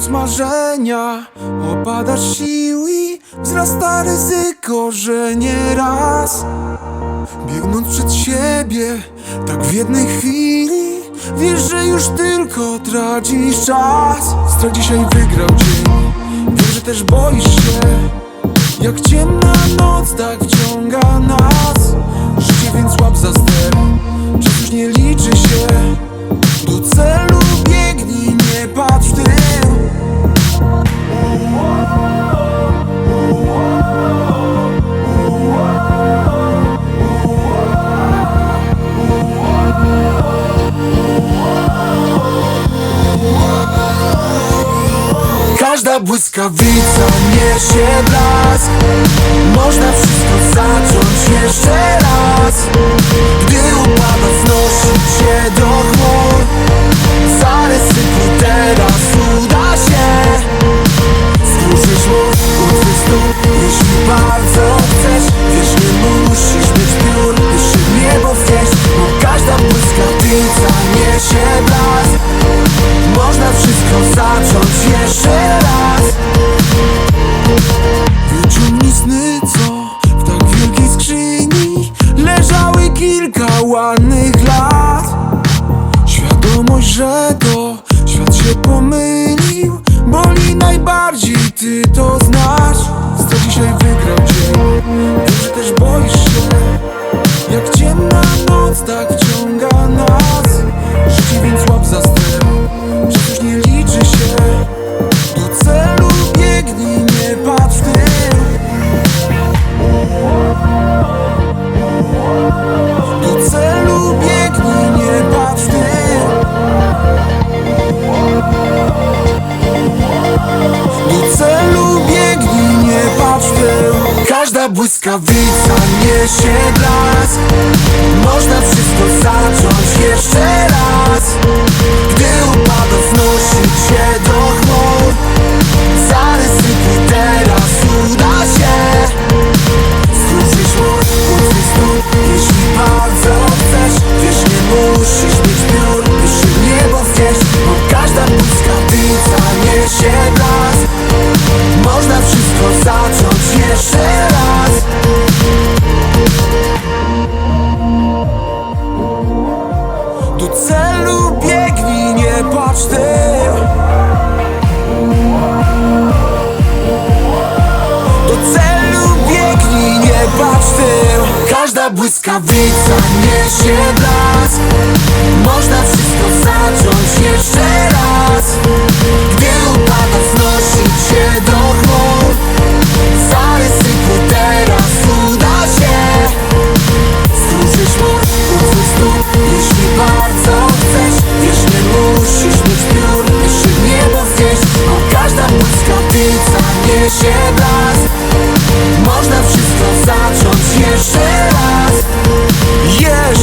Realizując marzenia Opadasz sił i wzrasta ryzyko, że nie raz. Biegnąc przed siebie, tak w jednej chwili Wiesz, że już tylko tracisz czas. Strach dzisiaj wygrał dzień Wiem, że też boisz się. Jak ciemna noc, tak wciąga nas. Życie więc łap za ster już nie liczy Każda błyskawica niesie blask. Można wszystko zacząć jeszcze raz. Gdy upada wznosić się do chmur. Zaryzykuj teraz, uda się. Stworzysz mur u twych stóp Jeśli bardzo chcesz. Wiesz, nie musisz mieć piór Jeszcze niebo wieś Bo każda błyskawica niesie kilka ładnych lat. Świadomość, że to świat się pomylił. Boli najbardziej, ty to znasz. Sto dzisiaj wygrał Wiem, że też boisz się Jak ciemna noc, tak wciąga nas. Życie więc łap za Każda błyskawica niesie blask. Można wszystko zacząć jeszcze Każda błyskawica niesie blask. Można wszystko zacząć jeszcze raz. Gdy upada wznosić się do chmur Zaryzykuj teraz, uda się. Stworzysz mur u twych jeśli bardzo chcesz. Wiesz, nie musisz mieć piór, by się niebo wznieść A każda błyskawica niesie blask. Można wszystko zacząć Yes.